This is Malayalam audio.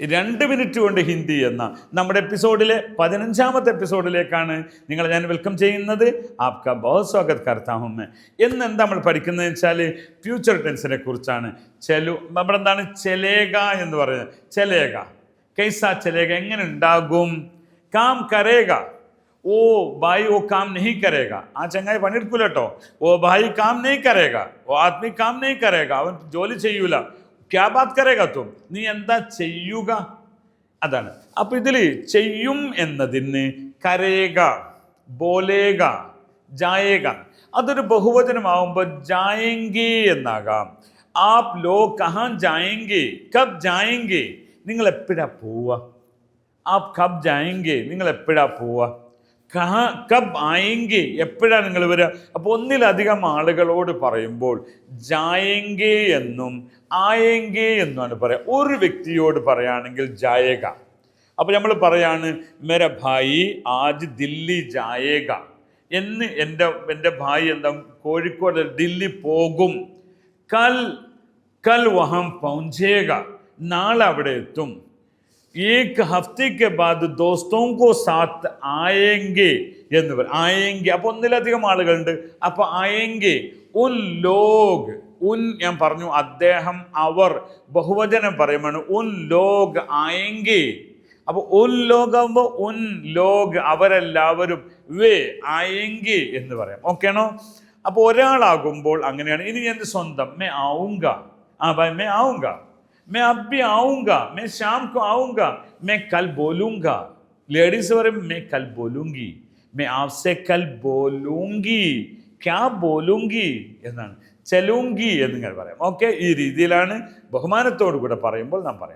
രണ്ട് മിനിറ്റ് കൊണ്ട് ഹിന്ദി എന്ന നമ്മുടെ എപ്പിസോഡിലെ പതിനഞ്ചാമത്തെ എപ്പിസോഡിലേക്കാണ് നിങ്ങളെ ഞാൻ വെൽക്കം ചെയ്യുന്നത്. ആപ്ക ബഹു സ്വാഗത് കർത്താഹുന്ന് എന്ന് എന്താ നമ്മൾ പഠിക്കുന്നത് വെച്ചാൽ ഫ്യൂച്ചർ ടെൻസിനെ കുറിച്ചാണ്. ചെലു നമ്മളെന്താണ്? എന്താണ് ചെലേക എന്ന് പറയുന്നത്. ചെലേക കൈസ ചെലേക എങ്ങനെ ഉണ്ടാകും? കാം കരേക ഓ ഭായി ഓ കാം നെയ് കരേക ആ ചങ്ങായി പണിയെടുക്കൂല കേട്ടോ. ഓ ഭായി കാം നെയ് കരേക ഓ ആത്മി കാം നെയ് കരേക അവൻ ജോലി ചെയ്യൂല. ക്യാ ബാത് കരേക തും? നീ എന്താ ചെയ്യുക? അതാണ്. അപ്പൊ ഇതിൽ ചെയ്യും എന്നതിന് കരേക ബോലേക ജായേക അതൊരു ബഹുവചനമാവുമ്പോൾ ജായെങ്കി എന്നാകാം. ആപ് ലോ കഹാൻ ജായെങ്കി കബ് ജായെങ്കി നിങ്ങൾ എപ്പോഴാ പോവുക ആപ് കബ് ജായെങ്കി നിങ്ങൾ എപ്പോഴാ പോവുക കഹാ കബ് ആയെങ്കി എപ്പോഴാണ് നിങ്ങൾ വരിക അപ്പോൾ ഒന്നിലധികം ആളുകളോട് പറയുമ്പോൾ ജായെങ്കി എന്നും ആയെങ്കി എന്നുമാണ് പറയുക ഒരു വ്യക്തിയോട് പറയുകയാണെങ്കിൽ ജായേക. അപ്പോൾ നമ്മൾ പറയാണ് മെര ഭായി ആജ് ദില്ലി ജായേക. എന്ന് എന്റെ എന്റെ ഭായി എന്താ കോഴിക്കോട് ദില്ലി പോകും. കൽ കൽ വഹം പൗഞ്ചേക. നാളെ അവിടെ എത്തും. एक हफ्ते के बाद दोस्तों को साथ आएंगे എന്ന് പറയും ആയെങ്കി അപ്പൊ ഒന്നിലധികം ആളുകളുണ്ട് അപ്പൊ ആയെങ്കി ഉൻ ലോഗ് ഉൻ ഞാൻ പറഞ്ഞു അദ്ദേഹം അവർ ബഹുവചനം പറയുമാണ് ഉൻ ലോഗ് ആയെങ്കി അപ്പൊ ഉൻ ലോകാകുമ്പോൾ ഉൻ ലോഗ് അവരെല്ലാവരും വേ ആയെങ്കി എന്ന് പറയാം ഓക്കെയാണോ അപ്പൊ ഒരാളാകുമ്പോൾ അങ്ങനെയാണ് ഇനി എൻ്റെ സ്വന്തം മേ ആവുങ്ക ആ ഭായ് മേ ആവുങ്ക मैं अब भी आऊंगा मैं शाम को आऊंगा मैं कल बोलूंगा लेडीज പറയും मैं कल बोलूंगी मैं आपसे कल बोलूंगी क्या बोलूंगी എന്നാണ് ചെലൂങ്കി എന്നിങ്ങനെ പറയാം ഓക്കെ ഈ രീതിയിലാണ് ബഹുമാനത്തോടു കൂടെ പറയുമ്പോൾ നാം പറയണം